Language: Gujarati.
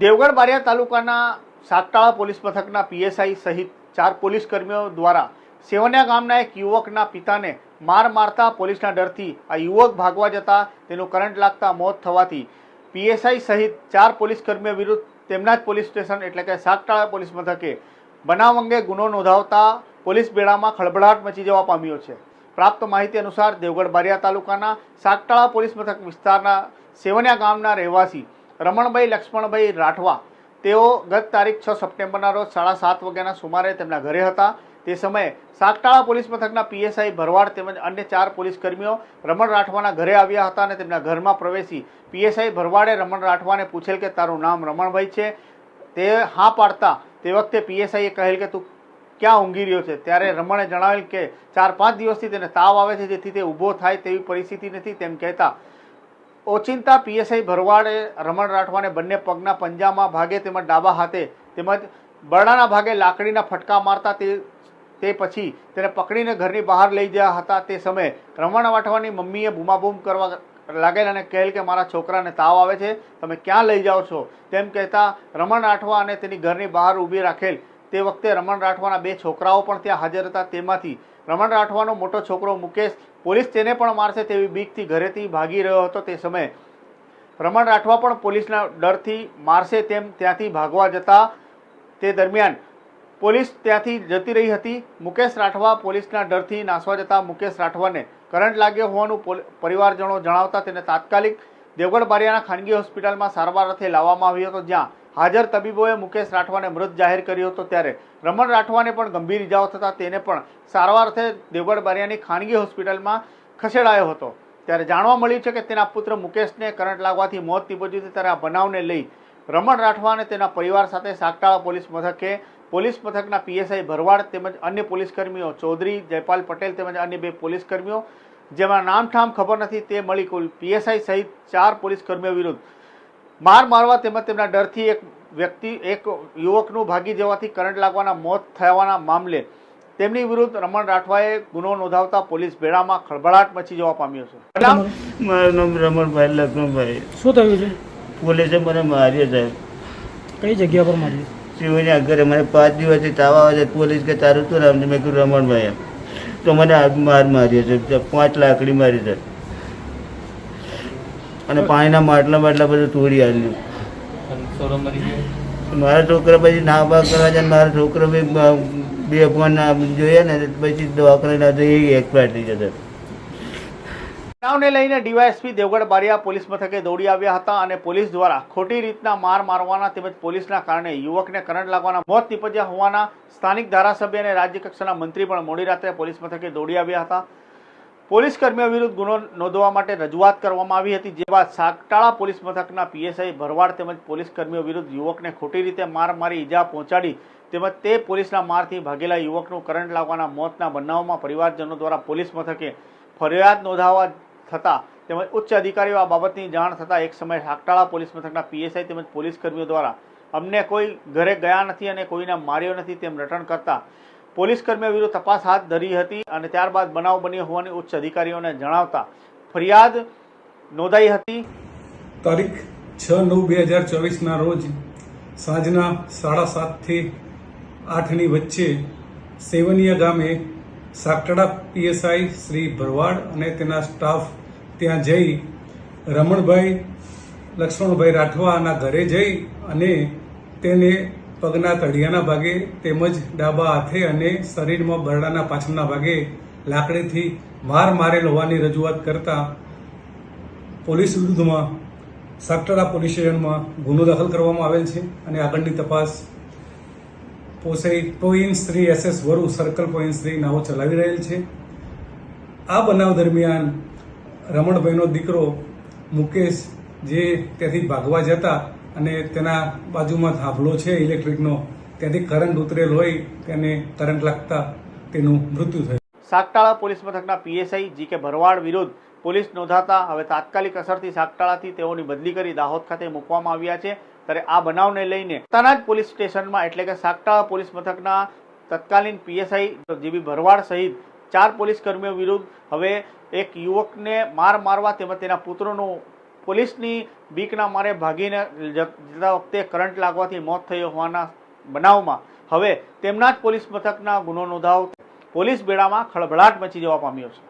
દેવગઢ બારિયા તાલુકાના સાગટાળા પોલીસ મથકના પીએસઆઈ સહિત ચાર પોલીસ કર્મીઓ દ્વારા સેવન્યા ગામના એક યુવકના પિતાને માર મારતા પોલીસના ડરથી આ યુવક ભાગવા જતા તેનું કરંટ લાગતા મોત થવાથી પીએસઆઈ સહિત ચાર પોલીસ કર્મીઓ વિરુદ્ધ તેમના જ પોલીસ સ્ટેશન એટલે કે સાગટાળા પોલીસ મથકે બનાવ અંગે ગુનો નોંધાવતા પોલીસ બેડામાં ખળભળાટ મચી જવા પામ્યો છે. પ્રાપ્ત માહિતી અનુસાર દેવગઢ બારિયા તાલુકાના સાકટાળા પોલીસ મથક વિસ્તારના સેવન્યા ગામના રહેવાસી રમણભાઈ, લક્ષ્મણભાઈ રાઠવા, તેઓ ગત તારીખ છ સપ્ટેમ્બરના રોજ સાડા સાત વાગ્યાના સુમારે તેમના ઘરે હતા. તે સમયે સાગટાળા પોલીસ મથકના પીએસઆઈ ભરવાડ તેમજ અન્ય ચાર પોલીસ કર્મીઓ રમણ રાઠવાના ઘરે આવ્યા હતા અને તેમના ઘરમાં પ્રવેશી પીએસઆઈ ભરવાડે રમણ રાઠવાને પૂછેલ કે, તારું નામ રમણભાઈ છે? તે હા પાડતા તે વખતે પીએસઆઈએ કહેલ કે, તું ક્યાં ઊંઘી રહ્યો છે? ત્યારે રમણે જણાવેલ કે, ચાર પાંચ દિવસથી તેને તાવ આવે છે, જેથી તે ઊભો થાય તેવી પરિસ્થિતિ નથી. તેમ કહેતા ઓચિંતા, પીએસઆઈ ભરવાડે, રમણ રાઠવાને બંને પગના પંજામાં ભાગે તેમજ ડાબા હાથે તેમજ બરડાના ભાગે લાકડીના ફટકા મારતા તે તે પછી તેને પકડીને ઘરની બહાર લઈ ગયા હતા. તે સમયે રમણ રાઠવાની મમ્મીએ બૂમાબૂમ કરવા લાગેલ અને કહેલ કે, મારા છોકરાને તાવ આવે છે, તમે ક્યાં લઈ જાઓ છો? તેમ કહેતા રમણ રાઠવા અને તેની ઘરની બહાર ઊભી રાખેલ તે વખતે રમણ રાઠવાના બે છોકરાઓ પણ ત્યાં હાજર હતા. તેમાંથી રમણ રાઠવાનો મોટો છોકરો મુકેશ પોલીસ તેને પણ મારશે તેવી બીકથી ઘરેથી ભાગી રહ્યો હતો તે સમયે. રમણ રાઠવા પણ પોલીસના ડરથી મારશે તેમ ત્યાંથી ભાગવા જતા તે દરમિયાન પોલીસ ત્યાંથી જતી રહી હતી. મુકેશ રાઠવા પોલીસના ડરથી નાસવા જતા મુકેશ રાઠવાને કરંટ લાગ્યો હોવાનું પરિવારજનો જણાવતા તેને તાત્કાલિક દેવગઢ બારિયાના ખાનગી હોસ્પિટલમાં સારવાર અર્થે લાવવામાં આવ્યો હતો, જ્યાં હાજર તબીબોએ મુકેશ રાઠવાને મૃત જાહેર કર્યો હતો ત્યારે રમણ રાઠવાને પણ ગંભીર ઇજાઓ થતા તેને પણ સારવાર અર્થે દેવગઢ બારિયાની ખાનગી હોસ્પિટલમાં ખસેડાયો હતો. ત્યારે જાણવા મળ્યું છે કે તેના પુત્ર મુકેશને કરંટ લાગવાથી મોત નીપજ્યું હતી ત્યારે આ બનાવને લઈ રમણ રાઠવા અને તેના પરિવાર સાથે સાગટાળા પોલીસ મથકે પોલીસ મથકના પીએસઆઈ ભરવાડ તેમજ અન્ય પોલીસ કર્મીઓ ચૌધરી જયપાલ પટેલ તેમજ અન્ય બે પોલીસ કર્મીઓ જેમાં નામઠામ ખબર નથી તે મળી કુલ પીએસઆઈ સહિત ચાર પોલીસ કર્મીઓ વિરુદ્ધ માર મારવા તેમજ તેમના ડરથી એક વ્યક્તિ એક યુવકનું ભાગી જવાથી કરંટ લાગવાના મોત થવાના મામલે તેમની વિરુદ્ધ રમણ રાઠવાએ ગુનો નોંધાવતા પોલીસ ભેળામાં ખળભળાટ મચી જવા પામ્યો છે. મારું નામ રમણભાઈ લક્ષ્મણભાઈ. શું થયું છે? પોલીસે મને માર્યો સાહેબ કઈ જગ્યા પર મારી શિવની આગળ મને પાંચ દિવસથી તાવ આવે છે. પોલીસ કે તારું શું નામ મેં કીધું રમણભાઈ તો મને માર માર્યો છે. પાંચ લાકડી મારી છે. અને પાણીના માટલા માટલા બધું તોડી આવ્યું મારા છોકરા પછી ના બા કરવા જાય મારા છોકરો બી બ- ફોન જોઈએ ને પછી દવાખાને એ એક્સપાયર થઈ જશે. બનાવને લઈને ડીવાયએસપી દેવગઢ બારિયા પોલીસ મથકે દોડી આવ્યા હતા અને પોલીસ દ્વારા ખોટી રીતના માર મારવાના તેમજ પોલીસના કારણે યુવકને કરંટ લાગવાના મોત નીપજ્યા હોવાના સ્થાનિક ધારાસભ્ય અને રાજ્ય કક્ષાના મંત્રી પણ મોડી રાત્રે પોલીસ મથકે દોડી આવ્યા હતા. પોલીસ કર્મીઓ વિરુદ્ધ ગુનો નોંધવા માટે રજૂઆત કરવામાં આવી હતી, જે બાદ સાગટાળા પોલીસ મથકના પીએસઆઈ ભરવાડ તેમજ પોલીસ કર્મીઓ વિરુદ્ધ યુવકને ખોટી રીતે માર મારી ઈજા પહોંચાડી તેમજ તે પોલીસના મારથી ભાગેલા યુવકનું કરંટ લાગવાના મોતના બનાવમાં પરિવારજનો દ્વારા પોલીસ મથકે ફરિયાદ નોંધાવવા થતાં તેમજ ઉચ્ચ અધિકારીઓ આ બાબતની જાણ થતાં એક સમયે સાગટાળા પોલીસ મથકના પીએસઆઈ તેમજ પોલીસ કર્મીઓ દ્વારા અમને કોઈ ઘરે ગયા નથી અને કોઈને માર્યો નથી તેમ રટણ કરતા પોલીસ કર્મીઓ વિરુદ્ધ તપાસ હાથ ધરી હતી અને ત્યારબાદ બનાવ બન્યો હોવાની ઉચ્ચ અધિકારીઓને જણાવતા ફરિયાદ નોંધાઈ હતી. તારીખ છ નવ બે હજાર ચોવીસના રોજ સાંજના સાડા સાતથી આઠની વચ્ચે સેવનિયા ગામે સાકટડા પીએસઆઈ શ્રી ભરવાડ અને તેના સ્ટાફ ત્યાં જઈ રમણભાઈ, લક્ષ્મણભાઈ રાઠવાના ઘરે જઈ અને તેને પગના તળિયાના ભાગે તેમજ ડાબા હાથે અને શરીરમાં બરડાના પાછળના ભાગે લાકડીથી માર મારેલ હોવાની રજૂઆત કરતા પોલીસ વિરુદ્ધમાં સાકટરા પોલીસ સ્ટેશનમાં ગુનો દાખલ કરવામાં આવેલ છે અને આગળની તપાસ પોસઈ પોઈન Shri S S Varu circle point Shri નાઓ ચલાવી રહેલ છે. આ બનાવ દરમિયાન રમણભાઈનો દીકરો મુકેશ, જે ત્યાંથી ભાગવા જતા અને તેના બાજુમાં થાંભલો છે, ઇલેક્ટ્રિકનો. ત્યાંથી કરંટ ઉતરેલ હોય તેને કરંટ લાગતા તેનું મૃત્યુ થયું. સાગટાળા પોલીસ મથકના પીએસઆઈ જી કે ભરવાડ વિરુદ્ધ પોલીસ નોંધાતા હવે તાત્કાલિક અસરથી સાગટાળાથી તેઓની બદલી કરી દાહોદ ખાતે મૂકવામાં આવ્યા છે. ત્યારે આ બનાવને લઈને પોતાના જ પોલીસ સ્ટેશનમાં એટલે કે સાગટાળા પોલીસ મથકના તત્કાલીન પીએસઆઈ જીબી ભરવાડ સહિત ચાર પોલીસ કર્મીઓ વિરુદ્ધ હવે એક યુવકને માર મારવા તેમજ તેના પુત્રનું પોલીસની બીકના મારે ભાગીને જતા વખતે કરંટ લાગવાથી મોત થયો હોવાના બનાવમાં હવે તેમના જ પોલીસ મથકના ગુનો નોંધાવ. પોલીસ બેડામાં ખળભળાટ મચી જવા પામ્યો છે.